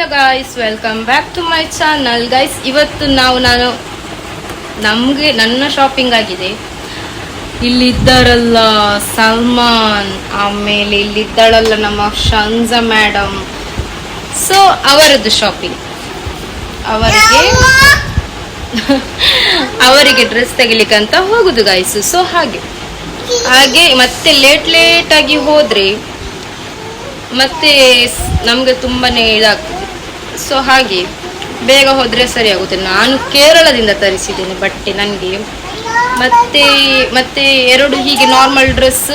Hello guys welcome back to my channel guys ಇವತ್ತು ನಾವು, ನಾನು, ನಮಗೆ, ನನ್ನ ಶಾಪಿಂಗ್ ಆಗಿದೆ. ಇಲ್ಲಿದ್ದಾರಲ್ಲ ಸಲ್ಮಾನ್, ಆಮೇಲೆ ಇಲ್ಲಿದ್ದಾಳಲ್ಲ ನಮ್ಮ ಶಂಜ ಮೇಡಮ್ ಸೊ ಅವರದ್ದು ಶಾಪಿಂಗ್ ಅವರಿಗೆ ಅವರಿಗೆ ಡ್ರೆಸ್ ತೆಗಿಲಿಕ್ಕೆ ಅಂತ ಹೋಗುದು ಗಾಯ್ಸು ಸೊ ಹಾಗೆ. ಹಾಗೆ, ಮತ್ತೆ ಲೇಟ್ ಆಗಿ ಹೋದ್ರೆ, ಮತ್ತೆ ನಮಗೆ ನಮ್ಗೆ ತುಂಬಾನೇ ಇದಾಗ್ತದೆ. ಸೊ ಹಾಗೆ ಬೇಗ ಹೋದರೆ ಸರಿ ಆಗುತ್ತೆ ನಾನು ಕೇರಳದಿಂದ ತರಿಸಿದ್ದೇನೆ ಬಟ್ಟೆ ನನಗೆ ಮತ್ತೆ ಮತ್ತೆ ಎರಡು ಹೀಗೆ ನಾರ್ಮಲ್ ಡ್ರೆಸ್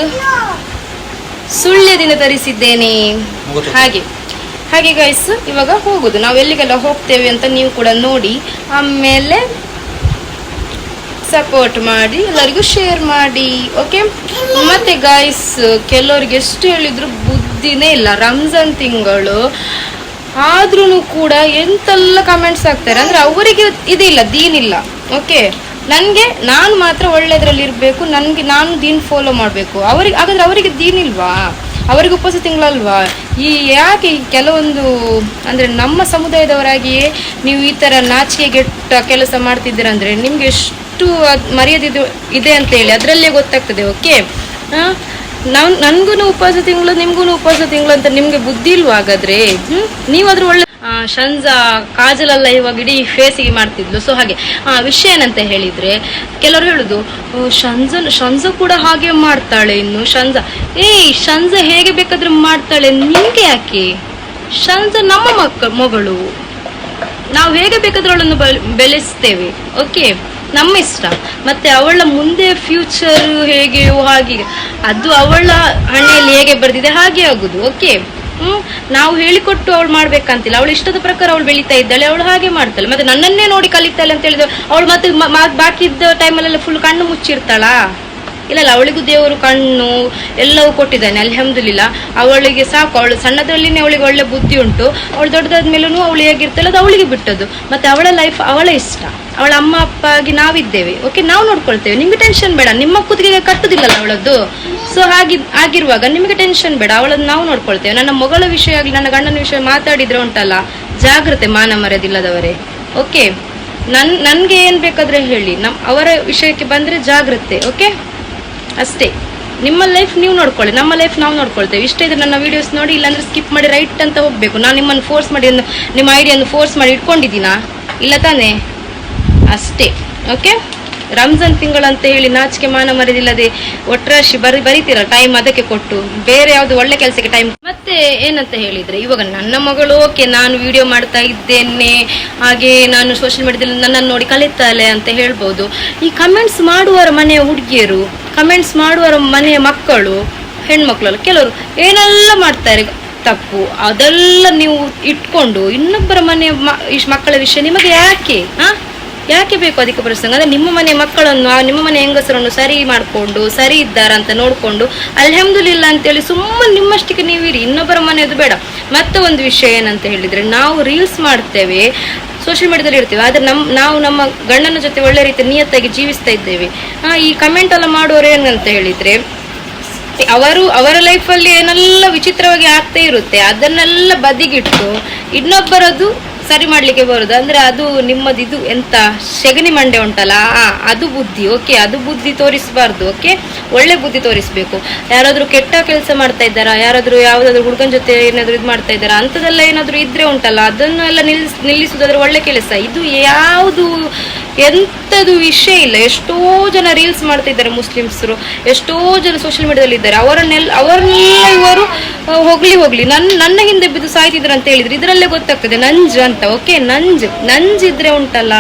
ಸುಳ್ಯದಿಂದ ತರಿಸಿದ್ದೇನೆ. ಹಾಗೆ ಹಾಗೆ ಗೈಸ್ ಇವಾಗ ಹೋಗುದು. ನಾವು ಎಲ್ಲಿಗೆಲ್ಲ ಹೋಗ್ತೇವೆ ಅಂತ ನೀವು ಕೂಡ ನೋಡಿ ಆಮೇಲೆ ಸಪೋರ್ಟ್ ಮಾಡಿ ಎಲ್ಲರಿಗೂ ಶೇರ್ ಮಾಡಿ ಓಕೆ ಮತ್ತೆ ಗಾಯ್ಸ್ ಕೆಲವರಿಗೆ ಎಷ್ಟು ಹೇಳಿದ್ರು ಬುದ್ಧಿನೇ ಇಲ್ಲ. ರಂಜಾನ್ ತಿಂಗಳು ಆದ್ರೂ ಕೂಡ ಎಂತೆಲ್ಲ ಕಮೆಂಟ್ಸ್ ಆಗ್ತಾರೆ ಅಂದ್ರೆ ಅವರಿಗೆ ಇದಿಲ್ಲ, ದೀನಿಲ್ಲ. ಓಕೆ ನನಗೆ, ನಾನು ಮಾತ್ರ ಒಳ್ಳೆದ್ರಲ್ಲಿ ಇರಬೇಕು, ನನಗೆ ನಾನು ದೀನ್ ಫಾಲೋ ಮಾಡಬೇಕು. ಅವರಿಗೆ, ಹಾಗಾದ್ರೆ ಅವರಿಗೆ ದೀನಿಲ್ವಾ ಅವರಿಗೆ ಉಪವಾಸ ತಿಂಗಳಲ್ವಾ? ಈ ಯಾಕೆ ಕೆಲವೊಂದು, ಅಂದರೆ ನಮ್ಮ ಸಮುದಾಯದವರಾಗಿಯೇ ನೀವು ಈ ಥರ ನಾಚಿಕೆಗೆಟ್ಟ ಕೆಲಸ ಮಾಡ್ತಿದ್ದೀರ ಅಂದರೆ ನಿಮ್ಗೆ ಎಷ್ಟು ಅದ್ ಮರ್ಯಾದೆ ಇದೆ ಅಂತ ಹೇಳಿ, ಅದರಲ್ಲೇ ಗೊತ್ತಾಗ್ತದೆ ಓಕೆ ನಾವು ನನಗೂ ಉಪವಾಸ ತಿಂಗಳು ನಿಮಗೂ ಉಪವಾಸ ತಿಂಗಳು ಅಂತ ನಿಮಗೆ ಬುದ್ಧಿ ಇಲ್ವಾ ಹಾಗಾದ್ರೆ? ಹ್ಞೂ ನೀವಾದರೂ ಒಳ್ಳೆ ಶಂಜಾ ಕಾಜಲಲ್ಲ ಇವಾಗ ಇಡೀ ಫೇಸಿಗೆ ಮಾಡ್ತಿದ್ಲು. ಸೊ ಹಾಗೆ ವಿಷಯ ಏನಂತ ಹೇಳಿದ್ರೆ ಕೆಲವರು ಹೇಳುದು "ಓ, ಶಂಜನ್ ಶಂಜ ಕೂಡ ಹಾಗೆ ಮಾಡ್ತಾಳೆ ಇನ್ನು ಶಂಜ ಏಯ್ ಶಂಜ ಹೇಗೆ ಬೇಕಾದ್ರೆ ಮಾಡ್ತಾಳೆ. ನಿಮ್ಗೆ ಯಾಕೆ? ಶಂಜ ನಮ್ಮ ಮಕ್ಕ ಮಗಳು. ನಾವು ಹೇಗೆ ಬೇಕಾದ್ರೆ ಅವಳನ್ನು ಬೆಳೆಸ್ತೇವೆ. ಓಕೆ ನಮ್ಮ ಇಷ್ಟ. ಮತ್ತೆ ಅವಳ ಮುಂದೆ ಫ್ಯೂಚರ್ ಹೇಗೆಯೋ ಹಾಗೆ. ಅದು ಅವಳ ಹಣೆಯಲ್ಲಿ ಹೇಗೆ ಬರ್ದಿದೆ ಹಾಗೆ ಆಗುದು ಓಕೆ ಹ್ಮ್? ನಾವು ಹೇಳಿಕೊಟ್ಟು ಅವಳು ಮಾಡ್ಬೇಕಂತಿಲ್ಲ. ಅವಳು ಇಷ್ಟದ ಪ್ರಕಾರ ಅವಳು ಬೆಳೀತಾ ಇದ್ದಾಳೆ, ಅವಳು ಹಾಗೆ ಮಾಡ್ತಾಳೆ. ಮತ್ತೆ ನನ್ನನ್ನೇ ನೋಡಿ ಕಲಿತಾಳೆ ಅಂತ ಹೇಳಿದ್ರೆ ಅವಳು ಮತ್ತೆ ಬಾಕಿ ಇದ್ದ ಟೈಮಲ್ಲೆಲ್ಲ ಫುಲ್ ಕಣ್ಣು ಮುಚ್ಚಿರ್ತಾಳಾ? ಇಲ್ಲ ಅವಳಿಗೂ ದೇವರು ಕಣ್ಣು ಎಲ್ಲವೂ ಕೊಟ್ಟಿದ್ದಾನೆ, ಅಲ್ಹಮ್ದುಲಿಲ್ಲ. ಅವಳಿಗೆ ಸಾಕು, ಅವಳು ಸಣ್ಣದ್ರಲ್ಲಿನೇ ಅವಳಿಗೆ ಒಳ್ಳೆ ಬುದ್ಧಿ ಉಂಟು. ಅವಳು ದೊಡ್ಡದಾದ ಮೇಲೂ ಅವಳು ಹೇಗಿರ್ತಾಳೆ ಅದು ಅವಳಿಗೆ ಬಿಟ್ಟದ್ದು. ಮತ್ತೆ ಅವಳ ಲೈಫ್ ಅವಳ ಇಷ್ಟ. ಅವಳ ಅಮ್ಮ, ಅಪ್ಪ ಆಗಿ ನಾವಿದ್ದೇವೆ. ಓಕೆ ನಾವು ನೋಡ್ಕೊಳ್ತೇವೆ. ನಿಮ್ಗೆ ಟೆನ್ಷನ್ ಬೇಡ. ನಿಮ್ಮ ಕುತ್ತಿಗೆಗೆ ಕಟ್ಟುದಿಲ್ಲಲ್ಲ ಅವಳದ್ದು? ಸೊ ಹಾಗೆ ಆಗಿರುವಾಗ ನಿಮಗೆ ಟೆನ್ಷನ್ ಬೇಡ. ಅವಳನ್ನು ನಾವು ನೋಡ್ಕೊಳ್ತೇವೆ. ನನ್ನ ಮಗಳ ವಿಷಯ ಆಗಲಿ, ನನ್ನ ಗಂಡನ ವಿಷಯ ಮಾತಾಡಿದ್ರೆ ಉಂಟಲ್ಲ? ಜಾಗ್ರತೆ, ಮಾನ ಮರ್ಯಾದಿಲ್ಲದವರೇ. ಓಕೆ ನನ್, ನನ್ಗೆ ಏನ್ ಬೇಕಾದ್ರೆ ಹೇಳಿ. ನಮ್, ಅವರ ವಿಷಯಕ್ಕೆ ಬಂದ್ರೆ ಜಾಗ್ರತೆ ಓಕೆ ಅಷ್ಟೇ. ನಿಮ್ಮ ಲೈಫ್ ನೀವು ನೋಡ್ಕೊಳ್ಳಿ, ನಮ್ಮ ಲೈಫ್ ನಾವು ನೋಡ್ಕೊಳ್ತೇವೆ. ಇಷ್ಟ ಇದ್ರೆ ನನ್ನ ವೀಡಿಯೋಸ್ ನೋಡಿ, ಇಲ್ಲಾಂದ್ರೆ ಸ್ಕಿಪ್ ಮಾಡಿ ರೈಟ್ ಅಂತ ಹೋಗ್ಬೇಕು. ನಾನು ನಿಮ್ಮನ್ನು ಫೋರ್ಸ್ ಮಾಡಿ ನಿಮ್ಮ ಐಡಿಯನ್ನು ಫೋರ್ಸ್ ಮಾಡಿ ಇಟ್ಕೊಂಡಿದ್ದೀನಾ? ಇಲ್ಲ ತಾನೇ? ಅಷ್ಟೇ. ಓಕೆ ರಂಜಾನ್ ತಿಂಗಳಂತ ಹೇಳಿ ನಾಚಿಕೆ ಮಾನ ಮರೆದಿಲ್ಲದೆ ಒಟ್ರಾಶಿ ಬರಿ, ಬರಿತೀರ ಟೈಮ್ ಅದಕ್ಕೆ ಕೊಟ್ಟು. ಬೇರೆ ಯಾವುದು ಒಳ್ಳೆ ಕೆಲಸಕ್ಕೆ ಟೈಮ್ ಮತ್ತೆ ಏನಂತ ಹೇಳಿದ್ರೆ, ಇವಾಗ ನನ್ನ ಮಗಳು, ಓಕೆ, ನಾನು ವಿಡಿಯೋ ಮಾಡ್ತಾ ಇದ್ದೇನೆ. ಹಾಗೆ ನಾನು ಸೋಷಿಯಲ್ ಮೀಡಿಯಾದಲ್ಲಿ ನನ್ನನ್ನು ನೋಡಿ ಕಲಿತಾಳೆ ಅಂತ ಹೇಳ್ಬೋದು. ಈ ಕಮೆಂಟ್ಸ್ ಮಾಡುವವರ ಮನೆಯ ಹುಡುಗಿಯರು ಕಮೆಂಟ್ಸ್ ಮಾಡುವವರ ಮನೆಯ ಮಕ್ಕಳು, ಹೆಣ್ಮಕ್ಳಲ್ಲ, ಕೆಲವರು ಏನೆಲ್ಲ ಮಾಡ್ತಾರೆ ತಪ್ಪು, ಅದೆಲ್ಲ ನೀವು ಇಟ್ಕೊಂಡು ಇನ್ನೊಬ್ಬರ ಮನೆಯ ಮಕ್ಕಳ ವಿಷಯ ನಿಮಗೆ ಯಾಕೆ ಹಾ ಯಾಕೆ ಬೇಕು ಅದಕ್ಕೆ ಪ್ರಸಂಗ? ಅಂದ್ರೆ ನಿಮ್ಮ ಮನೆ ಮಕ್ಕಳನ್ನು ನಿಮ್ಮ ಮನೆ ಹೆಂಗಸರನ್ನು ಸರಿ ಮಾಡಿಕೊಂಡು, ಸರಿ ಇದ್ದಾರ ಅಂತ ನೋಡಿಕೊಂಡು, ಅಲ್ಹಮ್ದುಲಿಲ್ಲ ಅಂತೇಳಿ ಸುಮ್ಮನೆ ನಿಮ್ಮಷ್ಟಕ್ಕೆ ನೀವು ಇರಿ ಇನ್ನೊಬ್ಬರ ಮನೆಯದು ಬೇಡ. ಮತ್ತೆ ಒಂದು ವಿಷಯ ಏನಂತ ಹೇಳಿದ್ರೆ, ನಾವು ರೀಲ್ಸ್ ಮಾಡ್ತೇವೆ ಸೋಷಿಯಲ್ ಮೀಡಿಯಾದಲ್ಲಿ ಇರ್ತೀವಿ. ಆದ್ರೆ ನಮ್ಮ ನಾವು ನಮ್ಮ ಗಂಡನ ಜೊತೆ ಒಳ್ಳೆ ರೀತಿ ನಿಯತ್ತಾಗಿ ಜೀವಿಸ್ತಾ ಇದ್ದೇವೆ. ಈ ಕಮೆಂಟ್ ಎಲ್ಲ ಮಾಡೋರು ಏನಂತ ಹೇಳಿದ್ರೆ, ಅವರು, ಅವರ ಲೈಫಲ್ಲಿ ಏನೆಲ್ಲ ವಿಚಿತ್ರವಾಗಿ ಆಗ್ತಾ ಇರುತ್ತೆ, ಅದನ್ನೆಲ್ಲ ಬದಿಗಿಟ್ಟು ಇನ್ನೊಬ್ಬರದು ಸರಿ ಮಾಡ್ಲಿಕ್ಕೆ ಬರುದು. ಅಂದ್ರೆ ಅದು ನಿಮ್ಮದು ಇದು ಎಂತ ಸೆಗಣಿ ಮಂಡೆ ಉಂಟಲ್ಲ ಅದು ಬುದ್ಧಿ ಓಕೆ ಅದು ಬುದ್ಧಿ ತೋರಿಸಬಾರ್ದು ಓಕೆ ಒಳ್ಳೆ ಬುದ್ಧಿ ತೋರಿಸ್ಬೇಕು. ಯಾರಾದರೂ ಕೆಟ್ಟ ಕೆಲಸ ಮಾಡ್ತಾ ಇದ್ದಾರಾ, ಯಾರಾದರೂ ಯಾವ್ದಾದ್ರು ಹುಡುಗನ ಜೊತೆ ಏನಾದರೂ ಇದು ಮಾಡ್ತಾ ಇದ್ದಾರಾ, ಅಂಥದ್ದೆಲ್ಲ ಏನಾದರೂ ಇದ್ರೆ ಉಂಟಲ್ಲ ಅದನ್ನು ಎಲ್ಲ ನಿಲ್ಲಿಸ್ ನಿಲ್ಲಿಸುವುದಾದ್ರೆ ಒಳ್ಳೆ ಕೆಲಸ. ಇದು ಯಾವುದು ಎಂಥದ್ದು ವಿಷಯ ಇಲ್ಲ. ಎಷ್ಟೋ ಜನ ರೀಲ್ಸ್ ಮಾಡ್ತಾ ಇದ್ದಾರೆ ಮುಸ್ಲಿಮ್ಸರು. ಎಷ್ಟೋ ಜನ ಸೋಷಿಯಲ್ ಮೀಡಿಯಾದಲ್ಲಿ ಇದ್ದಾರೆ ಅವರನ್ನೆಲ್ಲ ಅವರನ್ನೆಲ್ಲ ಇವರು ಹೋಗ್ಲಿ ಹೋಗ್ಲಿ. ನನ್ನ ನನ್ನ ಹಿಂದೆ ಬಿದ್ದು ಸಾಯ್ತಿದ್ರು ಅಂತ ಹೇಳಿದ್ರು ಇದರಲ್ಲೇ ಗೊತ್ತಾಗ್ತದೆ. ನಂಜ್ ಅಂತ ಓಕೆ ನಂಜ್ ನಂಜ್ ಇದ್ರೆ ಉಂಟಲ್ಲ.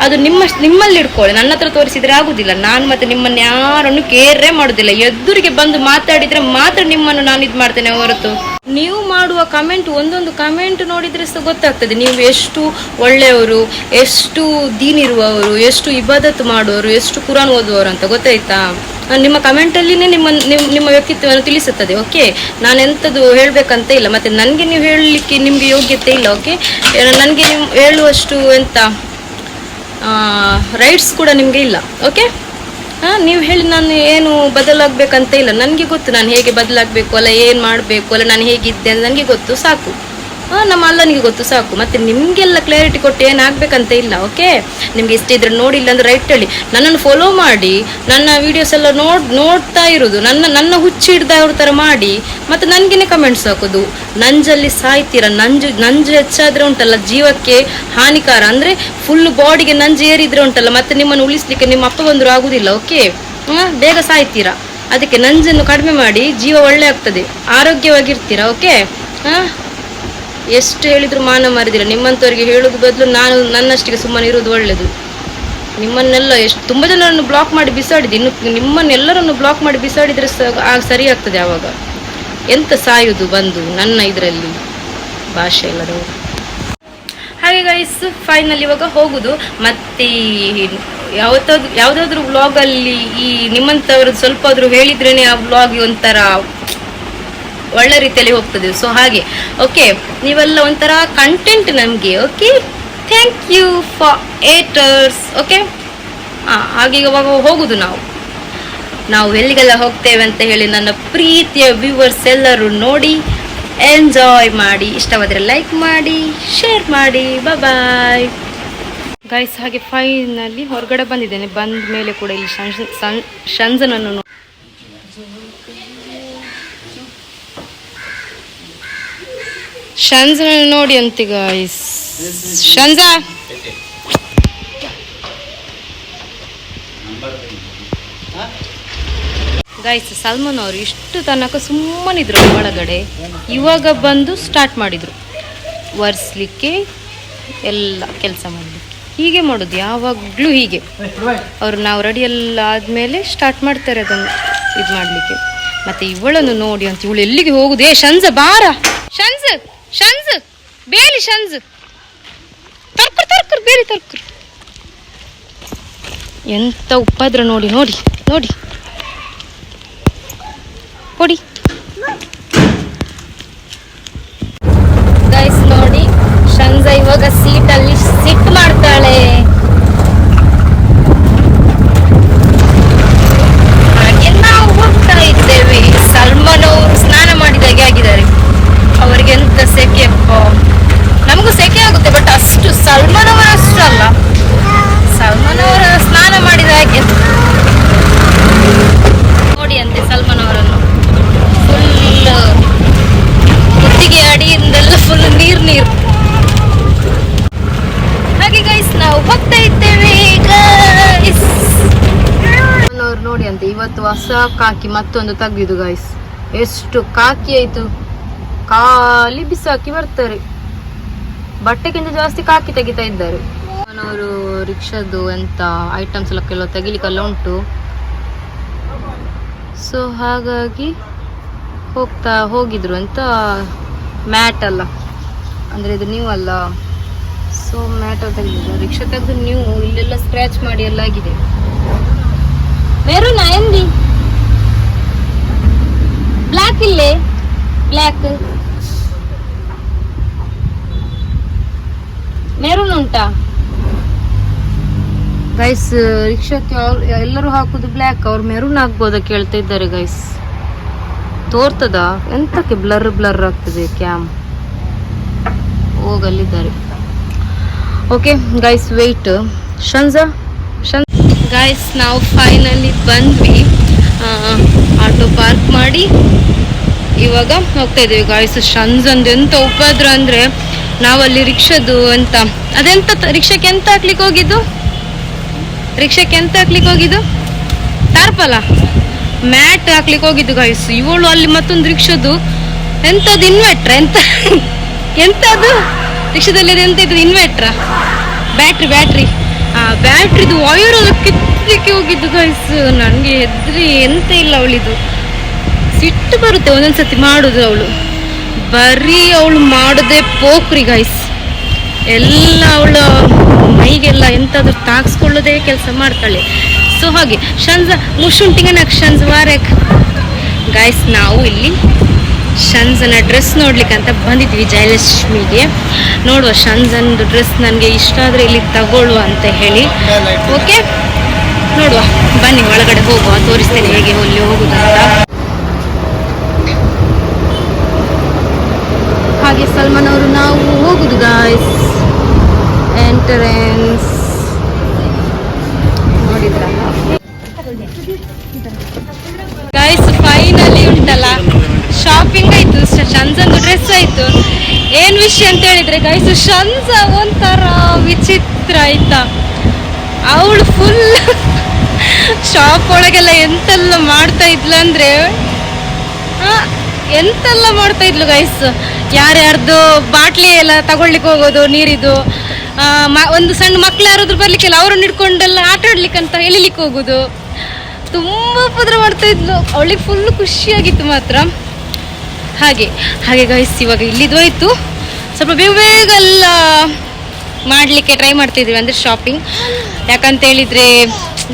ಅದು ನಿಮ್ಮ, ನಿಮ್ಮಲ್ಲಿ ಇಟ್ಕೊಳ್ಳಿ ನನ್ನ ಹತ್ರ ತೋರಿಸಿದ್ರೆ ಆಗುದಿಲ್ಲ. ನಾನು ಮತ್ತೆ ನಿಮ್ಮನ್ನ ಯಾರನ್ನು ಕೇರೇ ಮಾಡುದಿಲ್ಲ. ಎದುರಿಗೆ ಬಂದು ಮಾತಾಡಿದ್ರೆ ಮಾತ್ರ ನಿಮ್ಮನ್ನು ನಾನು ಇದು ಮಾಡ್ತೇನೆ ಹೊರತು ನೀವು ಮಾಡುವ ಕಮೆಂಟ್ ಒಂದೊಂದು ಕಮೆಂಟ್ ನೋಡಿದ್ರೆ ಸಹ ಗೊತ್ತಾಗ್ತದೆ. ನೀವು ಎಷ್ಟು ಒಳ್ಳೆಯವರು, ಎಷ್ಟು ದೀನಿರುವವರು ಎಷ್ಟು ಇಬಾದತ್ ಮಾಡುವವರು, ಎಷ್ಟು ಕುರಾನ್ ಓದುವವರು ಅಂತ ಗೊತ್ತಾಯ್ತಾ? ನಿಮ್ಮ ನಿಮ್ಮ ಕಮೆಂಟಲ್ಲಿನೇ ನಿಮ್ಮ ನಿಮ್- ನಿಮ್ಮ ವ್ಯಕ್ತಿತ್ವವನ್ನು ತಿಳಿಸುತ್ತದೆ ಓಕೆ ನಾನು ಎಂಥದ್ದು ಹೇಳಬೇಕಂತ ಇಲ್ಲ, ಮತ್ತೆ ನನಗೆ ನೀವು ಹೇಳಲಿಕ್ಕೆ ನಿಮಗೆ ಯೋಗ್ಯತೆ ಇಲ್ಲ ಓಕೆ ನನಗೆ ನೀವು ಹೇಳುವಷ್ಟು ಎಂತ ರೈಟ್ಸ್ ಕೂಡ ನಿಮಗೆ ಇಲ್ಲ ಓಕೆ ನೀವು ಹೇಳಿ ನಾನು ಏನು ಬದಲಾಗಬೇಕಂತ ಇಲ್ಲ. ನನಗೆ ಗೊತ್ತು ನಾನು ಹೇಗೆ ಬದಲಾಗಬೇಕು ಅಲ್ಲ, ಏನು ಮಾಡಬೇಕು ಅಲ್ಲ, ನಾನು ಹೇಗಿದ್ದೆ ಅಂತ ನನಗೆ ಗೊತ್ತು, ಸಾಕು. ನಮ್ಮ ಅಲ್ಲನಿಗೆ ಗೊತ್ತು, ಸಾಕು. ಮತ್ತೆ ನಿಮಗೆಲ್ಲ ಕ್ಲಾರಿಟಿ ಕೊಟ್ಟು ಏನಾಗಬೇಕಂತ ಇಲ್ಲ ಓಕೆ ನಿಮ್ಗೆ ಇಷ್ಟ ಇದ್ರೆ ನೋಡಿಲ್ಲ ಅಂದ್ರೆ ರೈಟ್ ಹೇಳಿ. ನನ್ನನ್ನು ಫಾಲೋ ಮಾಡಿ, ನನ್ನ ವಿಡಿಯೋಸ್ ಎಲ್ಲ ನೋಡ್, ನೋಡ್ತಾ ಇರೋದು. ನನ್ನ ನನ್ನ ಹುಚ್ಚಿ ಹಿಡ್ದವ್ರ ಥರ ಮಾಡಿ. ಮತ್ತೆ ನನಗೇನೆ ಕಮೆಂಟ್ಸ್ ಹಾಕೋದು. ನಂಜಲ್ಲಿ ಸಾಯ್ತೀರ? ನಂಜು ನಂಜು ಹೆಚ್ಚಾದ್ರೆ ಉಂಟಲ್ಲ, ಜೀವಕ್ಕೆ ಹಾನಿಕಾರ? ಅಂದ್ರೆ ಫುಲ್ ಬಾಡಿಗೆ ನಂಜು ಏರಿದ್ರೆ ಉಂಟಲ್ಲ, ಮತ್ತೆ ನಿಮ್ಮನ್ನು ಉಳಿಸ್ಲಿಕ್ಕೆ ನಿಮ್ಮ ಅಪ್ಪ ಬಂದ್ರು ಆಗುದಿಲ್ಲ ಓಕೆ ಬೇಗ ಸಾಯ್ತೀರಾ? ಅದಕ್ಕೆ ನಂಜನ್ನು ಕಡಿಮೆ ಮಾಡಿ, ಜೀವ ಒಳ್ಳೆ ಆಗ್ತದೆ. ಆರೋಗ್ಯವಾಗಿರ್ತೀರಾ ಓಕೆ ಹಾಂ ಎಷ್ಟು ಹೇಳಿದ್ರು ಮಾನ ಮಾರಿದಿಲ್ಲ. ನಿಮ್ಮಂಥವ್ರಿಗೆ ಹೇಳೋದು ಬದಲು ನಾನು ನನ್ನಷ್ಟಿಗೆ ಸುಮ್ಮನೆ ಇರೋದು ಒಳ್ಳೆಯದು ನಿಮ್ಮನ್ನೆಲ್ಲ ಎಷ್ಟು, ತುಂಬ ಜನರನ್ನು ಬ್ಲಾಕ್ ಮಾಡಿ ಬಿಸಾಡಿದೆ ಇನ್ನು ನಿಮ್ಮನ್ನೆಲ್ಲರನ್ನು ಬ್ಲಾಕ್ ಮಾಡಿ ಬಿಸಾಡಿದರೆ ಸರಿ ಆಗ್ತದೆ ಆವಾಗ. ಎಂತ ಸಾಯುವುದು ಬಂದು ನನ್ನ ಇದರಲ್ಲಿ? ಭಾಷೆ ಎಲ್ಲರೂ ಹಾಗೆ ಗೈಸ್ ಫೈನಲ್ ಇವಾಗ ಹೋಗುದು. ಮತ್ತೆ ಯಾವತ್ತಾದ್ರು ಯಾವುದಾದ್ರೂ ವ್ಲಾಗಲ್ಲಿ ಈ ನಿಮ್ಮಂಥವ್ರದ್ದು ಸ್ವಲ್ಪ ಆದರೂ ಹೇಳಿದ್ರೇನೆ ಆ ವ್ಲಾಗ್ ಒಂಥರ ಒಳ್ಳೆ ರೀತಿಯಲ್ಲಿ ಹೋಗ್ತದೆ. ಸೊ ಹಾಗೆ. ಓಕೆ ನೀವೆಲ್ಲ ಒಂಥರ ಕಂಟೆಂಟ್ ನಮಗೆ okay thank you for haters okay ಹಾಂ ಹಾಗೆ ಇವಾಗ ಹೋಗುದು ನಾವು. ನಾವು ಎಲ್ಲಿಗೆಲ್ಲ ಹೋಗ್ತೇವೆ ಅಂತ ಹೇಳಿ ನನ್ನ ಪ್ರೀತಿಯ ವ್ಯೂವರ್ಸ್ ಎಲ್ಲರೂ ನೋಡಿ ಎಂಜಾಯ್ ಮಾಡಿ, ಇಷ್ಟವಾದರೆ ಲೈಕ್ ಮಾಡಿ ಶೇರ್ ಮಾಡಿ ಬಾಯ್ ಗೈಸ್ ಹಾಗೆ ಫೈನಲ್ಲಿ ಹೊರಗಡೆ ಬಂದಿದ್ದೇನೆ. ಬಂದ ಮೇಲೆ ಕೂಡ ಇಲ್ಲಿ ಶಂಜನನ್ನು ಶಂಜನನ್ನು ನೋಡಿ ಅಂತೀಗ ಶಂಜ ಗಾಯ್ಸ್ ಸಲ್ಮಾನ್ ಅವರು ಇಷ್ಟು ತನಕ ಸುಮ್ಮನಿದ್ರು ಒಳಗಡೆ. ಇವಾಗ ಬಂದು ಸ್ಟಾರ್ಟ್ ಮಾಡಿದರು. ಒರೆಸ್ಲಿಕ್ಕೆ ಎಲ್ಲ ಕೆಲಸ ಮಾಡಲಿಕ್ಕೆ. ಹೀಗೆ ಮಾಡೋದು, ಯಾವಾಗಲೂ ಹೀಗೆ. ಅವರು ನಾವು ರೆಡಿ ಎಲ್ಲ ಆದಮೇಲೆ ಸ್ಟಾರ್ಟ್ ಮಾಡ್ತಾರೆ ಅದನ್ನು ಇದು ಮಾಡಲಿಕ್ಕೆ ಮತ್ತು ಇವಳನ್ನು ನೋಡಿ ಅಂತ, ಇವಳು ಎಲ್ಲಿಗೆ ಹೋಗುದು? ಶಂಜ ಬಾರ! ಶಂಜ್ ಶಂಜ್ ಬೇಲಿ ಶಂಜ್ ತರ್ಕರ್ ತರ್ಕರ್, ಬೇಲಿ ತರ್ಕರ್. ಎಂತ ಉಪದ್ರ ನೋಡಿ ನೋಡಿ ನೋಡಿ. ಕೊಡಿ ಗೈಸ್ ನೋಡಿ ಶಂಜ ಇವಾಗ ಸೀಟಲ್ಲಿ ಸಿಟ್ ಮಾಡ್ತಾಳೆ. ಎಂತ ಸೆಕೆ ನಮಗೂ ಸೆಕೆ ಆಗುತ್ತೆ ಬಟ್ ಅಷ್ಟು ಸಲ್ಮಾನ್ ಅವರ ಅಷ್ಟು ಅಲ್ಲ. ಸಲ್ಮಾನ್ ಅವರ ಸ್ನಾನ ಮಾಡಿದ ಹಾಗೆ. ನೋಡಿ ಅಂತೆ ಸಲ್ಮಾನ್ ಅವರನ್ನು. ಫುಲ್ ಕುತ್ತಿಗೆ ಅಡಿಯಿಂದೆಲ್ಲ ಫುಲ್ ನೀರ್ ನೀರು. ಹಾಗೆ ಗೈಸ್ ನಾವು ಹೋಗ್ತಾ ಇದ್ದೇವೆ ನೋಡಿ ಅಂತೆ, ಇವತ್ತು ಹೊಸ ಕಾಕಿ ಮತ್ತೊಂದು ತೆಗೆದಿದ್ದು ಗೈಸ್ ಎಷ್ಟು ಕಾಕಿ ಆಯ್ತು. ಖಾಲಿ ಬಿಸಾಕಿ ಬರ್ತಾರೆ. ಬಟ್ಟೆಗಿಂತ ಜಾಸ್ತಿ ಕಾಕಿ ತೆಗಿತಾ ಇದ್ದಾರೆ. ಅವರು ರಿಕ್ಷಾದು ಎಂತ ಐಟಮ್ಸ್ ಎಲ್ಲ ಕೆಲವು ತೆಗಿಲಿಕ್ಕೆಲ್ಲ ಉಂಟು. ಸೊ ಹಾಗಾಗಿ ಹೋಗ್ತಾ ಹೋಗಿದ್ರು ಅಂತ ಮ್ಯಾಟ್ ಅಲ್ಲ. ಅಂದರೆ ಇದು ನೀವು ಅಲ್ಲ. ಸೊ ಮ್ಯಾಟ್ ತೆಗೆದಿದ್ರು ರಿಕ್ಷಾ ತೆಗೆದು ನೀವು ಇಲ್ಲೆಲ್ಲ ಸ್ಕ್ರ್ಯಾಚ್ ಮಾಡಿ ಎಲ್ಲ ಆಗಿದೆ. ಮೆರೂನಾ, ಎಂದಿ? ಬ್ಲ್ಯಾಕ್ ಇಲ್ಲೇ? ಬ್ಲ್ಯಾಕ್ ಮೆರೂನ್ ಉಂಟಾ? ಗೈಸ್ ರಿಕ್ಷಾಕ್ಕೆ ಅವ್ರು ಎಲ್ಲರೂ ಹಾಕುದು ಬ್ಲ್ಯಾಕ್ ಅವ್ರು ಮೆರೂನ್ ಹಾಕ್ಬೋದ ಕೇಳ್ತಾ ಇದ್ದಾರೆ ಗೈಸ್ ತೋರ್ತದ? ಎಂತಕ್ಕೆ ಬ್ಲರ್ ಬ್ಲರ್ ಆಗ್ತದೆ ಕ್ಯಾಮ್ ಹೋಗಲ್ಲಿದ್ದಾರೆ. ಓಕೆ ಗೈಸ್ ವೆಯ್ಟ್ ಶಂಜಾ ಶನ್ ಗೈಸ್ ನಾವು ಫೈನಲಿ ಬಂದ್ವಿ. ಆಟೋ ಪಾರ್ಕ್ ಮಾಡಿ. ಇವಾಗ ಹೋಗ್ತಾ ಇದ್ದೀವಿ ಗಾಯ್ಸ್ ಶಂಜಂದು ಎಂತ ಉಪದ್ರ ಅಂದ್ರೆ ನಾವಲ್ಲಿ ರಿಕ್ಷಾದು ಅಂತ. ಅದೆಂತ ರಿಕ್ಷಕ್ಕೆ ಎಂತ ಹಾಕ್ಲಿಕ್ಕೆ ಹೋಗಿದ್ದು? ರಿಕ್ಷಾಕ್ಕೆ ಎಂತ ಹಾಕ್ಲಿಕ್ಕೆ ಹೋಗಿದ್ದು? ಟಾರ್ಪಲ ಮ್ಯಾಟ್ ಹಾಕ್ಲಿಕ್ಕೆ ಹೋಗಿದ್ದು ಗಾಯ್ಸ್ ಇವಳು ಅಲ್ಲಿ ಮತ್ತೊಂದು ರಿಕ್ಷಾದು. ಎಂತದ್ದು ಇನ್ವೆಟ್ರ ಎಂತ? ಎಂತದು ರಿಕ್ಷಾದಲ್ಲಿ ಎಂತ ಇದ್ದು ಇನ್ವೆಟ್ರ ಬ್ಯಾಟ್ರಿ ಬ್ಯಾಟ್ರಿ ಆ ಬ್ಯಾಟ್ರಿದು ವೈರ್ ಕಿತ್ತಲಿಕ್ಕೆ ಹೋಗಿದ್ದು ಗಾಯ್ಸ್ ನನಗೆ ಹೆದ್ರಿ ಎಂತ ಇಲ್ಲ ಅವಳಿದು. ಸಿಟ್ಟು ಬರುತ್ತೆ ಒಂದೊಂದ್ಸತಿ ಮಾಡುದು ಅವಳು. ಬರೀ ಅವಳು ಮಾಡದೆ ಪೋಕ್ರಿ ಗೈಸ್ ಎಲ್ಲ ಅವಳ ಮೈಗೆಲ್ಲ ಎಂತಾದ್ರೂ ತಾಕ್ಸ್ಕೊಳ್ಳೋದೇ ಕೆಲಸ ಮಾಡ್ತಾಳೆ. ಸೊ ಹಾಗೆ ಶಂಜ ಮುಶುಂಟಿಗೆ ನಕ್ ಶಂಜ ವಾರಕ್ ಗೈಸ್ ನಾವು ಇಲ್ಲಿ ಶಂಜನ ಡ್ರೆಸ್ ನೋಡ್ಲಿಕ್ಕೆ ಅಂತ ಬಂದಿದ್ವಿ ಜಯಲಕ್ಷ್ಮಿಗೆ. ನೋಡುವ ಶಂಜನ್ದು ಡ್ರೆಸ್ ನನಗೆ ಇಷ್ಟ ಆದರೆ ಇಲ್ಲಿ ತಗೊಳ್ಳುವ ಅಂತ ಹೇಳಿ. ಓಕೆ ನೋಡುವ. ಬನ್ನಿ, ಒಳಗಡೆ ಹೋಗುವ. ತೋರಿಸ್ತೇನೆ ಹೇಗೆ ಅಲ್ಲಿ ಹೋಗುದಂತ. ಹಾಗೆ ಸಲ್ಮಾನ್ ಅವರು ನಾವು ಹೋಗುದು ಗಾಯ್ಸ್ ಎಂಟ್ರೆನ್ಸ್ ನೋಡಿದ್ರ? ಗಾಯ್ಸ್ ಫೈನಲಿ ಉಂಟಲ್ಲ. ಶಾಪಿಂಗ್ ಆಯ್ತು ಶಂಜಂದು ಡ್ರೆಸ್ ಆಯ್ತು. ಏನ್ ವಿಷಯ ಅಂತ ಹೇಳಿದ್ರೆ ಗೈಸ್ ಶಂಜ ಒಂಥರ ವಿಚಿತ್ರ ಆಯ್ತಾ. ಅವಳು ಫುಲ್ ಶಾಪ್ ಒಳಗೆಲ್ಲ ಎಂತೆಲ್ಲ ಮಾಡ್ತಾ ಇದ್ಲು ಅಂದ್ರೆ ಎಂತೆಲ್ಲ ಮಾಡ್ತಾ ಇದ್ಲು ಗೈಸ್ ಯಾರ್ಯಾರ್ದು ಬಾಟ್ಲಿ ಎಲ್ಲ ತಗೊಳ್ಲಿಕ್ಕೆ ಹೋಗೋದು, ನೀರಿದು ಒಂದು ಸಣ್ಣ ಮಕ್ಳು ಯಾರಾದ್ರೂ ಬರ್ಲಿಕ್ಕಿಲ್ಲ ಅವ್ರನ್ನ ಹಿಡ್ಕೊಂಡೆಲ್ಲ ಆಟ ಆಡ್ಲಿಕ್ಕೆ ಅಂತ ಎಳಿಲಿಕ್ಕೆ ಹೋಗೋದು. ತುಂಬಾ ಉಪದ್ರ ಮಾಡ್ತಾ ಅವಳಿಗೆ ಫುಲ್ ಖುಷಿಯಾಗಿತ್ತು ಮಾತ್ರ. ಹಾಗೆ ಹಾಗೆ ಗೈಸ್ ಇವಾಗ ಇಲ್ಲಿದು ಹೋಯ್ತು. ಸ್ವಲ್ಪ ಬೇಗ ಬೇಗ ಎಲ್ಲ ಮಾಡಲಿಕ್ಕೆ ಟ್ರೈ ಮಾಡ್ತಿದ್ವಿ ಅಂದರೆ ಶಾಪಿಂಗ್ ಯಾಕಂತ ಹೇಳಿದರೆ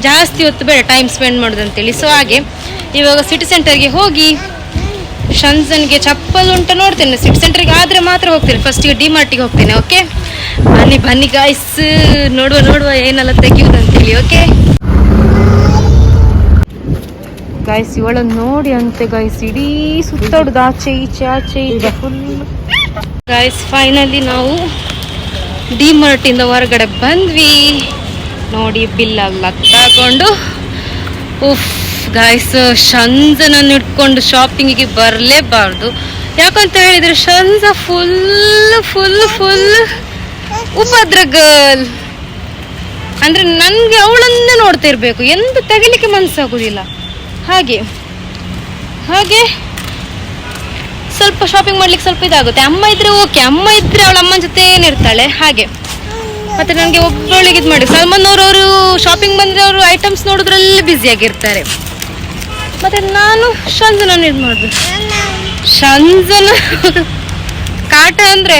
ಜಾಸ್ತಿ ಹೊತ್ತು ಬೇಡ ಟೈಮ್ ಸ್ಪೆಂಡ್ ಮಾಡೋದು ಅಂತೇಳಿ ಸೊ ಹಾಗೆ, ಇವಾಗ ಸಿಟಿ ಸೆಂಟರ್ಗೆ ಹೋಗಿ ಶನ್ಸನ್ಗೆ ಚಪ್ಪಲ್ ಉಂಟು ನೋಡ್ತೇನೆ. ಸಿಟಿ ಸೆಂಟರ್ಗೆ ಆದರೆ ಮಾತ್ರ ಹೋಗ್ತೇನೆ. ಫಸ್ಟಿಗೆ ಡಿ ಮಾರ್ಟಿಗೆ ಹೋಗ್ತೇನೆ ಓಕೆ ಬನ್ನಿ ಬನ್ನಿ ಗಾಯ್ಸ್ ನೋಡುವ ನೋಡುವ ಏನೆಲ್ಲ ತೆಗಿಯೋದು ಅಂತೇಳಿ ಓಕೆ ಗಾಯ್ಸ್ ಇವಳನ್ನು ನೋಡಿ ಅಂತೆ ಗಾಯ್ಸ್ ಇಡೀ ಸುತ್ತಾಡುದು ಆಚೆ, ಈಚೆ, ಆಚೆ ಗಾಯ್ಸ್ ಫೈನಲಿ ನಾವು ಡಿ ಮಾರ್ಟಿಂದ ಹೊರಗಡೆ ಬಂದ್ವಿ. ನೋಡಿ ಬಿಲ್ ತಗೊಂಡು. ಉಫ್ ಗಾಯ್ಸ್ ಶಂಜನನ್ನು ಇಟ್ಕೊಂಡು ಶಾಪಿಂಗಿಗೆ ಬರಲೇಬಾರ್ದು. ಯಾಕಂತ ಹೇಳಿದ್ರೆ ಶಂಜ ಫುಲ್ ಫುಲ್ ಫುಲ್ ಉಪದ್ರ ಗರ್ಲ್ ಅಂದ್ರೆ ನನಗೆ ಅವಳನ್ನೇ ನೋಡ್ತಾ ಎಂತ ತೆಗಿಲಿಕ್ಕೆ ಮನಸ್ಸಾಗೋದಿಲ್ಲ ಹಾಗೆ ಹಾಗೆ ಸ್ವಲ್ಪ ಶಾಪಿಂಗ್ ಮಾಡ್ಲಿಕ್ಕೆ ಸ್ವಲ್ಪ ಇದಾಗುತ್ತೆ. ಅಮ್ಮ ಇದ್ರೆ ಓಕೆ ಅಮ್ಮ ಇದ್ರೆ ಅವಳ ಅಮ್ಮನ ಜೊತೆ ಏನಿರ್ತಾಳೆ? ಹಾಗೆ. ಮತ್ತೆ ನನಗೆ ಒಬ್ಬಳಿಗೆ ಇದು ಮಾಡಿ ಸಲ್ಮಾನ್ ಅವರು ಶಾಪಿಂಗ್ ಬಂದರೆ ಅವರು ಐಟಮ್ಸ್ ನೋಡೋದ್ರಲ್ಲಿ ಬ್ಯುಸಿ ಆಗಿರ್ತಾರೆ. ಮತ್ತೆ ನಾನು ಶಂಜನ ಇದು ಮಾಡಿದೆ. ಶಂಜನ ಕಾಟ ಅಂದ್ರೆ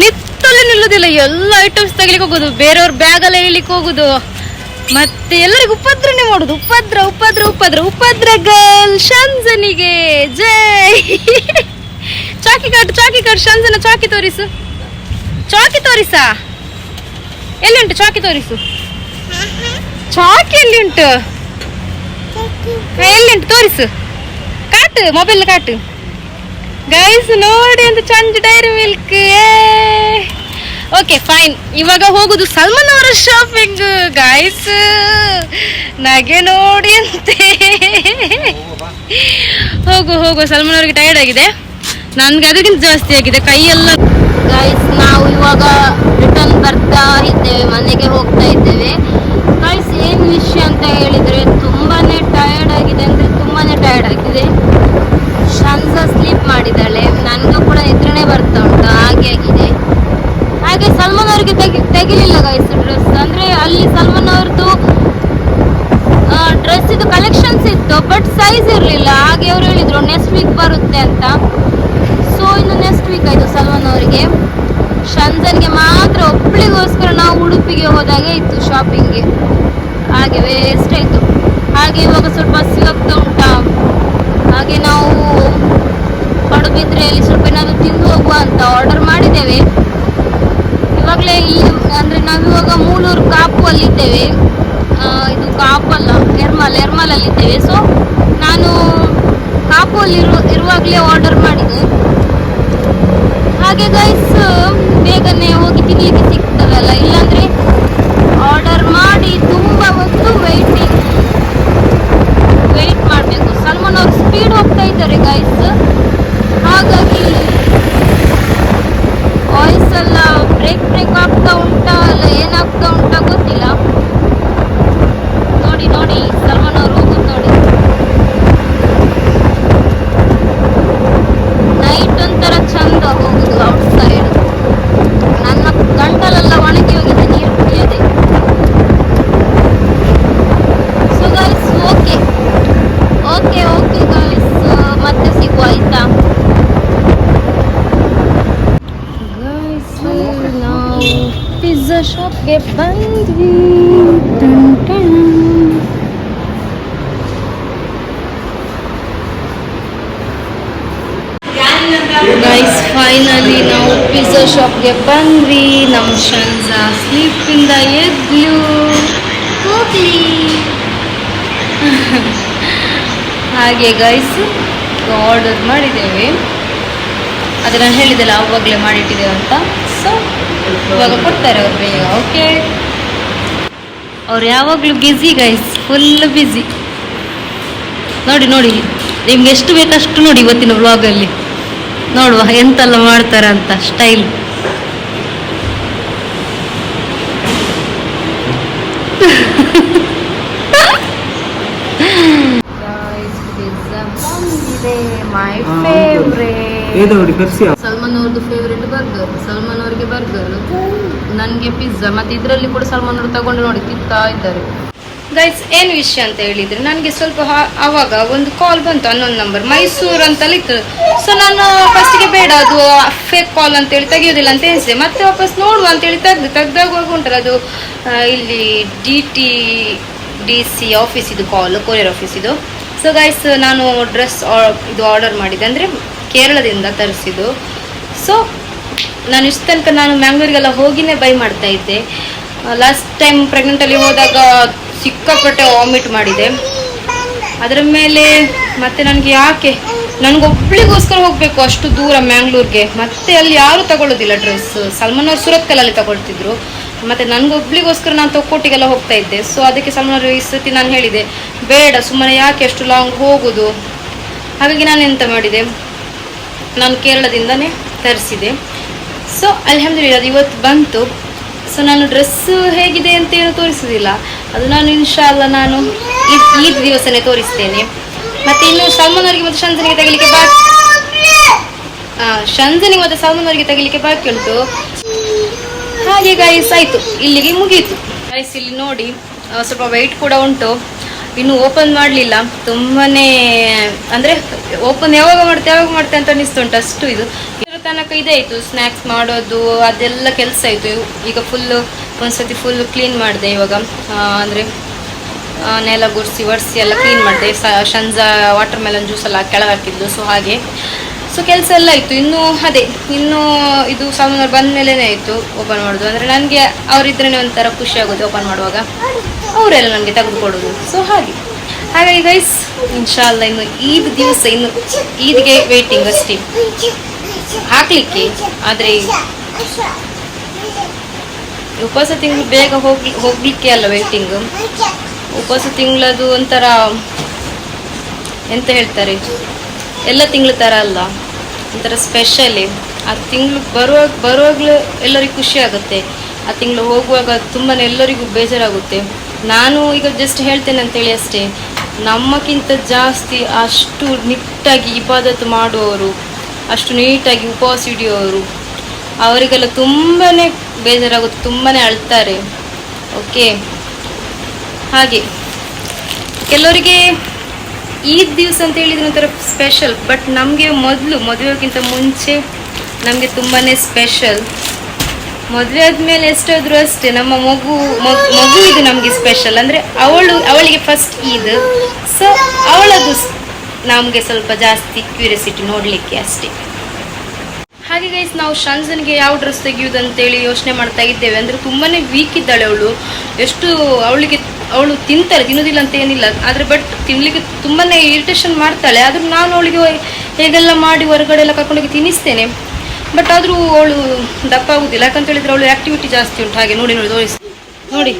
ನಿತ್ತಲ್ಲಿ ನಿಲ್ಲುದಿಲ್ಲ. ಎಲ್ಲ ಐಟಮ್ಸ್ ತೆಗಿಲಿಕ್ಕೆ ಹೋಗುದು, ಬೇರೆಯವ್ರ ಎಲ್ಲ ಇಳಿಲಿಕ್ಕೆ ಹೋಗುದು. ಮತ್ತೆ ಎಲ್ಲರಿಗೂ ಉಪದ್ರನೇ ಮಾಡುದು. ಉಪದ್ರ ಉಪದ್ರ ಉಪದ್ರ ಉಪದ್ರ ಗರ್ಲ್ ಶಂಜನಿಗೆ ಜೈ. ಚಾಕಿ ಕಾಟು ಚಾಕಿ ಕಾಟು ಶಂಜನ ಚಾಕಿ ತೋರಿಸು. ಚಾಕಿ ತೋರಿಸಾ? ಎಲ್ಲಿ ಉಂಟು ಚಾಕಿ ತೋರಿಸು? ಚಾಕಿ ಎಲ್ಲಿ ಉಂಟು? ಉಂಟು ತೋರಿಸು. ಕಾಟು ಮೊಬೈಲ್ ಕಾಟು. ಗೈಸ್ ನೋಡಿ ಅಂತ ಚಂದ ಡೈರಿ ಮಿಲ್ಕ್ ಓಕೆ ಫೈನ್ ಇವಾಗ ಹೋಗುದು ಸಲ್ಮಾನ್ ಅವರ ಶಾಪಿಂಗ್ ಗೈಸ್ ನಗೆ ನೋಡಿ ಅಂತೆ. ಹೋಗು ಹೋಗು. ಸಲ್ಮಾನ್ ಅವ್ರಿಗೆ ಟೈರ್ಡ್ ಆಗಿದೆ. ನನ್ಗೆ ಅದಕ್ಕಿಂತ ಜಾಸ್ತಿ ಆಗಿದೆ. ಕೈಯೆಲ್ಲ ಗೈಸ್ ನಾವು ಇವಾಗ ರಿಟರ್ನ್ ಬರ್ತಾ ಇದ್ದೇವೆ ಮನೆಗೆ ಹೋಗ್ತಾ ಇದ್ದೇವೆ ಗೈಸ್ ಏನ್ ವಿಷಯ ಅಂತ ಹೇಳಿದ್ರೆ ತುಂಬಾನೇ ಟಯರ್ಡ್ ಆಗಿದೆ ಅಂದ್ರೆ ತುಂಬಾನೇ ಟಯರ್ಡ್ ಆಗಿದೆ ಶಂಸ ಸ್ಲೀಪ್ ಮಾಡಿದ್ದಾಳೆ ನನಗೂ ಕೂಡ ನಿದ್ರೆನೇ ಬರ್ತಾ ಉಂಟು ಹಾಗೆ ಆಗಿದೆ ಹಾಗೆ ಸಲ್ಮಾನ್ ಅವ್ರಿಗೆ ತೆಗಿ ತೆಗಿಲಿಲ್ಲ ಗೈಸ್ ಡ್ರೆಸ್ ಅಂದ್ರೆ ಅಲ್ಲಿ ಸಲ್ಮಾನ್ ಅವ್ರದ್ದು ಡ್ರೆಸ್ ಇದು ಕಲೆಕ್ಷನ್ಸ್ ಇತ್ತು ಬಟ್ ಸೈಜ್ ಇರಲಿಲ್ಲ ಹಾಗೆ ಅವರು ಹೇಳಿದ್ರು ನೆಕ್ಸ್ಟ್ ವೀಕ್ ಬರುತ್ತೆ ಅಂತ ಸೊ ಇನ್ನು ನೆಕ್ಸ್ಟ್ ವೀಕ್ ಆಯ್ತು ಸಲ್ಮಾನ್ ಅವರಿಗೆ ಶಂಜನ್ಗೆ ಮಾತ್ರ ಒಬ್ಬಳಿಗೋಸ್ಕರ ಉಡುಪಿಗೆ ಹೋದಾಗೆ ಇತ್ತು ಶಾಪಿಂಗ್ಗೆ ಹಾಗೆ ವೇಸ್ಟ್ ಆಯ್ತು? ಹಾಗೆ ಇವಾಗ ಸ್ವಲ್ಪ ಆಗ್ತಾ ಉಂಟಾ. ಹಾಗೆ ನಾವು ಪಡುಬಿದ್ರೆಯಲ್ಲಿ ಸ್ವಲ್ಪ ಏನಾದರೂ ತಿಂದು ಹೋಗುವ ಅಂತ ಆರ್ಡರ್ ಮಾಡಿದ್ದೇವೆ. ಇವಾಗಲೇ ಇಲ್ಲಿ ಅಂದರೆ ನಾವಿವಾಗ ಮೂಲೂರು ಕಾಪು ಅಲ್ಲಿದ್ದೇವೆ ಇದು ಕಾಪು ಅಲ್ಲ ಎರ್ಮಲ್ ಎರ್ಮಲಲ್ಲಿದ್ದೇವೆ ಸೊ ನಾನು ಕಾಪು ಇರುವಾಗಲೇ ಆರ್ಡರ್ ಮಾಡಿದೆ. ಹಾಗೆ ಗೈಸ್ ಬೇಗನೆ ಹೋಗಿ ತಿನ್ನಲಿಕ್ಕೆ ಸಿಗ್ತದಲ್ಲ? ಇಲ್ಲಾಂದ್ರೆ ಆರ್ಡರ್ ಮಾಡಿ ತುಂಬ ಹೊತ್ತು ವೆಯ್ಟಿಂಗ್ ವೆಯ್ಟ್ ಮಾಡಬೇಕು. ಸಲ್ಮಾನ್ ಅವ್ರು ಸ್ಪೀಡ್ ಹೋಗ್ತಾ ಇದ್ದಾರೆ ಗೈಸ್ ಹಾಗಾಗಿ ವಾಯ್ಸ್ ಎಲ್ಲ ಬ್ರೇಕ್ ಬ್ರೇಕ್ ಆಗ್ತಾ ಉಂಟಾ ಅಲ್ಲ ಏನಾಗ್ತಾ ಉಂಟಾ ಗೊತ್ತಿಲ್ಲ ನೋಡಿ ನೋಡಿ ಸಲ್ಮಾನ್ ಅವ್ರು ಹೋಗುದು ನೋಡಿ ನೈಟ್ ಒಂಥರ ಚಂದ ಹೋಗುದು ಔಟ್ ಸೈಡ್ ನನ್ನ ಗಂಟಲೆಲ್ಲ ಒಣಗಿ ಹೋಗಿದೆ ನೀರು ಕುಡಿಯದೆ so guys okay okay okay guys ಮತ್ತೆ ಸಿಗುವ ಆಯ್ತಾ ಗೈಸ್ ನಾವು ಪಿಜ್ಜಾ ಶಾಪ್ಗೆ ಬಂದ್ವಿ ಟನ್ ಟನ್. ಗೈಸ್ ಫೈನಲಿ ನಾವು ಪಿಜ್ಜಾ ಶಾಪ್ಗೆ ಬಂದ್ವಿ. ನಮ್ಮ ಶಂಜ ಸ್ಲೀಪಿಂದ ಎದ್ಲು. ಹಾಗೆ ಗೈಸ್ ಆರ್ಡರ್ ಮಾಡಿದ್ದೇವೆ. ಅದು ನಾನು ಹೇಳಿದ್ದೆಲ್ಲ, ಅವಾಗಲೇ ಮಾಡಿಟ್ಟಿದ್ದೇವೆ ಅಂತ. ಸೊ ಇವಾಗ ಕೊಡ್ತಾರೆ ಅವ್ರು ಬೇಗ ಓಕೆ ಅವ್ರು ಯಾವಾಗಲೂ ಬ್ಯುಸಿ ಗೈಸ್ ಫುಲ್ ಬ್ಯುಸಿ ನೋಡಿ ನೋಡಿ, ನಿಮ್ಗೆ ಎಷ್ಟು ಬೇಕಷ್ಟು ನೋಡಿ ಇವತ್ತಿನ ವ್ಲಾಗಲ್ಲಿ ನೋಡುವ ಎಂತೆಲ್ಲ ಮಾಡ್ತಾರಂತ ಅಂತ ಸ್ಟೈಲ್ ಸಲ್ಮಾನ್ ಅವ್ರದ್ದು ಫೇವ್ರೇಟ್ ಬರ್ಗರ್ ಸಲ್ಮಾನ್ ಅವರಿಗೆ ಬರ್ಗರ್ ನನಗೆ ಪಿಜ್ಜಾ ಮತ್ತೆ ಇದರಲ್ಲಿ ಕೂಡ ಸಲ್ಮಾನ್ ಅವರು ತಗೊಂಡು ನೋಡಿ ತಿಂತಾ ಇದ್ದಾರೆ. ಗೈಸ್ ಏನು ವಿಷಯ ಅಂತ ಹೇಳಿದ್ರೆ ನನಗೆ ಸ್ವಲ್ಪ ಆವಾಗ ಒಂದು ಕಾಲ್ ಬಂತು ಅನ್ನೊಂದು ನಂಬರ್ ಮೈಸೂರು ಅಂತಲ್ಲಿ ಇತ್ತು. ಸೊ ನಾನು ಫಸ್ಟಿಗೆ ಬೇಡ, ಅದು ಫೇಕ್ ಕಾಲ್ ಅಂತೇಳಿ ತೆಗಿಯೋದಿಲ್ಲ ಅಂತ ಎನಿಸಿದೆ ಮತ್ತೆ ವಾಪಸ್ ನೋಡುವ ಅಂತೇಳಿ ತೆಗ್ದು, ತೆಗ್ದಾಗ ಉಂಟಲ್ಲ ಅದು ಇಲ್ಲಿ D T D C office ಇದು ಕಾಲ್ ಕೊರಿಯರ್ ಇದು. ಸೊ ಗೈಸ್ ನಾನು ಡ್ರೆಸ್ ಇದು ಆರ್ಡರ್ ಮಾಡಿದೆ ಅಂದರೆ ಕೇರಳದಿಂದ ತರಿಸಿದ್ದು. ಸೊ ನಾನು ಇಷ್ಟು ತನಕ ನಾನು ಮ್ಯಾಂಗ್ಳೂರಿಗೆಲ್ಲ ಹೋಗಿನೇ ಬೈ ಮಾಡ್ತಾ ಇದ್ದೆ. ಲಾಸ್ಟ್ ಟೈಮ್ ಪ್ರೆಗ್ನೆಂಟಲ್ಲಿ ಹೋದಾಗ ಸಿಕ್ಕಾಪಟ್ಟೆ ವಾಮಿಟ್ ಮಾಡಿದೆ. ಅದರ ಮೇಲೆ ಮತ್ತೆ ನನಗೆ ಯಾಕೆ? ನನಗೊಬ್ಳಿಗೋಸ್ಕರ ಹೋಗಬೇಕು ಅಷ್ಟು ದೂರ ಮ್ಯಾಂಗ್ಳೂರ್ಗೆ. ಮತ್ತೆ ಅಲ್ಲಿ ಯಾರೂ ತಗೊಳ್ಳೋದಿಲ್ಲ ಡ್ರೆಸ್ ಸಲ್ಮಾನ್ ಅವ್ರು ಸುರತ್ಕಲಲ್ಲಿ ತಗೊಳ್ತಿದ್ರು. ಮತ್ತೆ ನನಗೊಬ್ಳಿಗೋಸ್ಕರ ನಾನು ತೊಕ್ಕೋಟಿಗೆಲ್ಲ ಹೋಗ್ತಾ ಇದ್ದೆ. ಸೊ ಅದಕ್ಕೆ ಸಲ್ಮಾನ್ ಅವರು ಈ ಸತಿ ನಾನು ಹೇಳಿದೆ, ಬೇಡ, ಸುಮ್ಮನೆ ಯಾಕೆ ಅಷ್ಟು ಲಾಂಗ್ ಹೋಗೋದು? ಹಾಗಾಗಿ ನಾನು ಎಂತ ಮಾಡಿದೆ? ನಾನು ಕೇರಳದಿಂದನೇ ತರಿಸಿದೆ. ಸೊ ಅಲ್ಹಮ್ದುಲಿಲ್ಲ ಅದು ಇವತ್ತು ಬಂತು. ಸೊ ನಾನು ಡ್ರೆಸ್ ಹೇಗಿದೆ ಅಂತ ಏನು ತೋರಿಸೋದಿಲ್ಲ. ಅದು ನಾನು ಇನ್ಶಾಲ್ಲ ನಾನು ಈ ದಿವಸನೇ ತೋರಿಸ್ತೇನೆ. ಮತ್ತೆ ಇನ್ನು ಸಲ್ಮಾನ್ ಅವರಿಗೆ ಮತ್ತು ಶಂಜನಿಗೆ ತೆಗಿಲಿಕ್ಕೆ ಬಾಕಿ ಶಂಜನಿಗೆ ಮತ್ತು ಸಲ್ಮಾನ್ ಅವರಿಗೆ ತೆಗಿಲಿಕ್ಕೆ ಬಾಕಿ ಉಂಟು. ಹಾಗೆ ಗೈಸ್ ಆಯಿತು. ಇಲ್ಲಿಗೆ ಮುಗೀತು. ಗೈಸ್ ಇಲ್ಲಿ ನೋಡಿ ಸ್ವಲ್ಪ ವೆಯ್ಟ್ ಕೂಡ ಉಂಟು. ಇನ್ನು ಓಪನ್ ಮಾಡಲಿಲ್ಲ. ತುಂಬಾನೇ, ಅಂದರೆ ಓಪನ್ ಯಾವಾಗ ಮಾಡ್ತೆ ಯಾವಾಗ ಮಾಡ್ತೆ ಅಂತ ಅನಿಸ್ತುಂಟು ಅಷ್ಟು ಇದು. ತನಕ ಇದೇ ಆಯಿತು ಸ್ನ್ಯಾಕ್ಸ್ ಮಾಡೋದು, ಅದೆಲ್ಲ ಕೆಲಸ ಆಯಿತು ಈಗ ಫುಲ್ಲು ಒಂದ್ಸತಿ ಫುಲ್ ಕ್ಲೀನ್ ಮಾಡಿದೆ ಇವಾಗ. ಅಂದರೆ ನೆಲ ಗುಡಿಸಿ ಒರೆಸಿ ಎಲ್ಲ ಕ್ಲೀನ್ ಮಾಡಿದೆ. ಶಂಜಾ ವಾಟರ್ ಮೆಲನ್ ಜ್ಯೂಸ್ ಎಲ್ಲ ಕೆಳಗೆ ಹಾಕಿದ್ಲು ಸೊ ಹಾಗೆ. ಸೊ ಕೆಲಸ ಎಲ್ಲ ಆಯಿತು ಇನ್ನು ಅದೇ, ಇನ್ನು ಇದು ಸಾಮಾನು ಬಂದ ಮೇಲೇ ಆಯಿತು ಓಪನ್ ಮಾಡೋದು. ಅಂದರೆ ನನಗೆ ಅವರಿದ್ರೇ ಒಂಥರ ಖುಷಿ ಆಗೋದು ಓಪನ್ ಮಾಡುವಾಗ. ಅವರೆಲ್ಲ ನನಗೆ ತೆಗೆದುಕೊಡೋದು ಸೊ ಹಾಗೆ. ಹಾಗಾಗಿ ಗೈಸ್ ಇನ್ಶಾಲ್ಲ ಇನ್ನು ಈದ್ ದಿವಸ ಇನ್ನು ಈದ್ಗೆ ವೇಟಿಂಗ್ ಅಷ್ಟೇ. ಹಾಕ್ಲಿಕ್ಕೆ, ಆದ್ರೆ ಉಪವಾಸ ತಿಂಗಳು ಬೇಗ ಹೋಗ್ಲಿ, ಹೋಗ್ಲಿಕ್ಕೆ ಅಲ್ಲ ವೇಟಿಂಗ್ ಉಪವಾಸ ತಿಂಗಳದು ಒಂಥರ ಎಂತ ಹೇಳ್ತಾರೆ? ಎಲ್ಲ ತಿಂಗಳ ಥರ ಅಲ್ಲ, ಒಂಥರ ಸ್ಪೆಷಲಿ ಆ ತಿಂಗಳು ಬರುವಾಗ, ಬರುವಾಗಲೂ ಎಲ್ಲರಿಗೂ ಖುಷಿ ಆಗುತ್ತೆ. ಆ ತಿಂಗಳು ಹೋಗುವಾಗ ತುಂಬಾ ಎಲ್ಲರಿಗೂ ಬೇಜಾರಾಗುತ್ತೆ. ನಾನು ಈಗ ಜಸ್ಟ್ ಹೇಳ್ತೇನೆ ಅಂತೇಳಿ ಅಷ್ಟೇ. ನಮ್ಮಕ್ಕಿಂತ ಜಾಸ್ತಿ ಅಷ್ಟು ನಿಟ್ಟಾಗಿ ಇಬಾದತ್ ಮಾಡುವವರು ಅಷ್ಟು ನೀಟಾಗಿ ಉಪವಾಸ ಹಿಡಿಯೋರು. ಅವರಿಗೆಲ್ಲ ತುಂಬಾ ಬೇಜಾರಾಗುತ್ತೆ ತುಂಬಾ ಅಳ್ತಾರೆ. ಓಕೆ ಹಾಗೆ. ಕೆಲವರಿಗೆ ಈದ್ ದಿವಸ ಅಂತ ಹೇಳಿದ್ರೆ ಒಂಥರ ಸ್ಪೆಷಲ್ ಬಟ್ ನಮಗೆ ಮೊದಲು, ಮದುವೆಗಿಂತ ಮುಂಚೆ ನಮಗೆ ತುಂಬಾ ಸ್ಪೆಷಲ್ ಮದುವೆ ಆದಮೇಲೆ ಎಷ್ಟಾದರೂ ಅಷ್ಟೇ, ನಮ್ಮ ಮಗು ಮಗು ಇದು ನಮಗೆ ಸ್ಪೆಷಲ್ ಅಂದರೆ ಅವಳು, ಅವಳಿಗೆ ಫಸ್ಟ್ ಈದ್. ಸೊ ಅವಳದು ನಮಗೆ ಸ್ವಲ್ಪ ಜಾಸ್ತಿ ಕ್ಯೂರಿಯಾಸಿಟಿ ನೋಡಲಿಕ್ಕೆ ಅಷ್ಟೇ. ಹಾಗೆ ಗೈಸ್ ನಾವು ಶಂಜನ್ಗೆ ಯಾವ ಡ್ರೆಸ್ ತೆಗೆಯುವುದಂತೇಳಿ ಯೋಚನೆ ಮಾಡ್ತಾ ಇದ್ದೇವೆ. ಅಂದರೆ ತುಂಬಾನೇ ವೀಕ್ ಇದ್ದಾಳೆ ಅವಳು. ಎಷ್ಟು ಅವಳಿಗೆ, ಅವಳು ತಿಂತಾಳೆ, ತಿನ್ನೋದಿಲ್ಲ ಅಂತ ಏನಿಲ್ಲ. ಆದರೆ ಬಟ್ ತಿನ್ನಲಿಕ್ಕೆ ತುಂಬಾನೇ ಇರಿಟೇಷನ್ ಮಾಡ್ತಾಳೆ. ಆದರೂ ನಾನು ಅವಳಿಗೆ ಹೇಗೆಲ್ಲ ಮಾಡಿ ಹೊರಗಡೆ ಎಲ್ಲ ಕರ್ಕೊಂಡೋಗಿ ತಿನ್ನಿಸ್ತೇನೆ. ಬಟ್ ಆದರೂ ಅವಳು ದಪ್ಪ ಆಗುದಿಲ್ಲ. ಯಾಕಂತ ಹೇಳಿದ್ರೆ ಅವಳು ಆಕ್ಟಿವಿಟಿ ಜಾಸ್ತಿ ಉಂಟು. ಹಾಗೆ ನೋಡಿ ನೋಡಿ, ತೋರಿಸಿ. ನೋಡಿ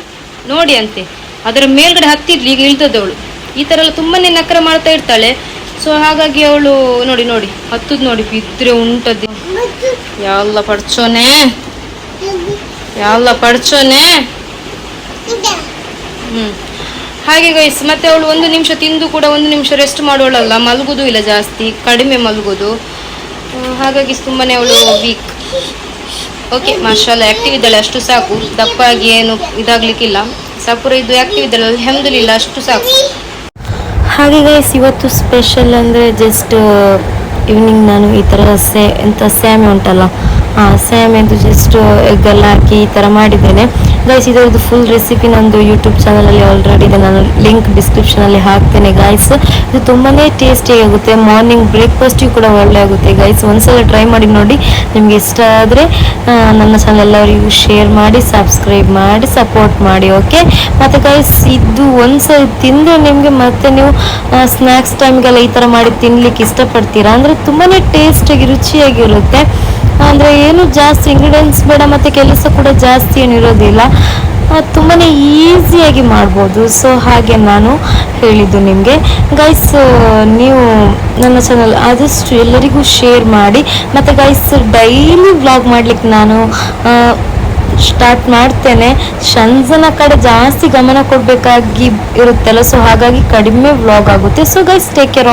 ನೋಡಿ ಅಂತೆ. ಅದರ ಮೇಲ್ಗಡೆ ಹತ್ತಿರ್ಲಿ, ಈಗ ಇಳ್ದದವಳು ಈ ಥರ ಎಲ್ಲ ತುಂಬಾನೇ ನಕರ ಮಾಡ್ತಾ ಇರ್ತಾಳೆ. ಸೊ ಹಾಗಾಗಿ ಅವಳು ನೋಡಿ ನೋಡಿ, ಹತ್ತದ್ ನೋಡಿ, ಬಿದ್ರೆ ಉಂಟದ್ದು. ಯಾವಲ್ಲ ಪಡ್ಚೋನೆ? ಯಾವಲ್ಲ ಪಡ್ಚೋನೆ? ಹ್ಮ್. ಹಾಗೆ ಗೈಸ್ ಮತ್ತೆ ಅವಳು ಒಂದು ನಿಮಿಷ ತಿಂದು ಕೂಡ ಒಂದು ನಿಮಿಷ ರೆಸ್ಟ್ ಮಾಡೋಳಲ್ಲ ಮಲಗುದು ಇಲ್ಲ ಜಾಸ್ತಿ, ಕಡಿಮೆ ಮಲಗುದು. ಹಾಗಾಗಿ ತುಂಬಾನೇ ಅವಳು ವೀಕ್ ಓಕೆ ಮಾಷಾಲ್ಲ ಆಕ್ಟಿವ್ ಇದ್ದಾಳೆ, ಅಷ್ಟು ಸಾಕು. ದಪ್ಪಾಗಿ ಏನು ಇದಾಗ್ಲಿಕ್ಕಿಲ್ಲ. ಸಪುರ ಇದು ಆಕ್ಟಿವ್ ಇದ್ದಾಳೆ, ಅಲ್ಹಮ್ದುಲಿಲ್ಲ, ಅಷ್ಟು ಸಾಕು. ಹಾಗೆ ಗೈಸ್ ಇವತ್ತು ಸ್ಪೆಷಲ್ ಅಂದರೆ ಜಸ್ಟ್ ಈವ್ನಿಂಗ್ ನಾನು ಈ ಥರ ಸೇ ಎಂಥ ಸ್ಯಾಮೆ ಉಂಟಲ್ಲ, ಆ ಅಂತ ಜಸ್ಟ್ ಎಗ್ಗೆಲ್ಲ ಹಾಕಿ ಈ ಥರ ಮಾಡಿದ್ದೇನೆ. ಗೈಸ್ ಇದರದ್ದು ಫುಲ್ ರೆಸಿಪಿ ನಂದು ಯೂಟ್ಯೂಬ್ ಚಾನಲಲ್ಲಿ ಆಲ್ರೆಡಿ ಇದೆ. ನಾನು ಲಿಂಕ್ ಡಿಸ್ಕ್ರಿಪ್ಷನಲ್ಲಿ ಹಾಕ್ತೇನೆ ಗೈಸ್ ಇದು ತುಂಬಾ ಟೇಸ್ಟಿ ಆಗುತ್ತೆ. ಮಾರ್ನಿಂಗ್ ಬ್ರೇಕ್ಫಾಸ್ಟಿಗೆ ಕೂಡ ಒಳ್ಳೆ ಆಗುತ್ತೆ ಗೈಸ್ ಒಂದ್ಸಲ ಟ್ರೈ ಮಾಡಿ ನೋಡಿ. ನಿಮಗೆ ಇಷ್ಟ ಆದರೆ ನನ್ನ ಚಾನಲ್ ಎಲ್ಲರಿಗೂ ಶೇರ್ ಮಾಡಿ ಸಬ್ಸ್ಕ್ರೈಬ್ ಮಾಡಿ ಸಪೋರ್ಟ್ ಮಾಡಿ ಓಕೆ ಮತ್ತು ಗೈಸ್ ಇದು ಒಂದ್ಸಲ ತಿಂದರೆ ನಿಮಗೆ ಮತ್ತೆ ನೀವು ಸ್ನಾಕ್ಸ್ ಟೈಮ್ಗೆಲ್ಲ ಈ ಥರ ಮಾಡಿ ತಿನ್ಲಿಕ್ಕೆ ಇಷ್ಟಪಡ್ತೀರಾ? ಅಂದರೆ ತುಂಬಾ ಟೇಸ್ಟಾಗಿ ರುಚಿಯಾಗಿರುತ್ತೆ ಅಂದರೆ ಏನು ಜಾಸ್ತಿ ಇಂಗ್ರೀಡಿಯೆಂಟ್ಸ್ ಬೇಡ ಮತ್ತು ಕೆಲಸ ಕೂಡ ಜಾಸ್ತಿ ಏನು ಇರೋದಿಲ್ಲ. ತುಂಬಾ ಈಸಿಯಾಗಿ ಮಾಡ್ಬೋದು. ಸೊ ಹಾಗೆ ನಾನು ಹೇಳಿದ್ದು ನಿಮಗೆ. ಗೈಸ್ ನೀವು ನನ್ನ ಚಾನಲ್ ಆದಷ್ಟು ಎಲ್ಲರಿಗೂ ಶೇರ್ ಮಾಡಿ, ಮತ್ತು ಗೈಸ್ ಡೈಲಿ ವ್ಲಾಗ್ ಮಾಡಲಿಕ್ಕೆ ನಾನು ಸ್ಟಾರ್ಟ್ ಮಾಡ್ತೇನೆ. ಶಂಜನ ಕಡೆ ಜಾಸ್ತಿ ಗಮನ ಕೊಡಬೇಕಾಗಿ ಇರುತ್ತಲ್ಲ ಸೊ ಹಾಗಾಗಿ ಕಡಿಮೆ ವ್ಲಾಗ್ ಆಗುತ್ತೆ. So guys take care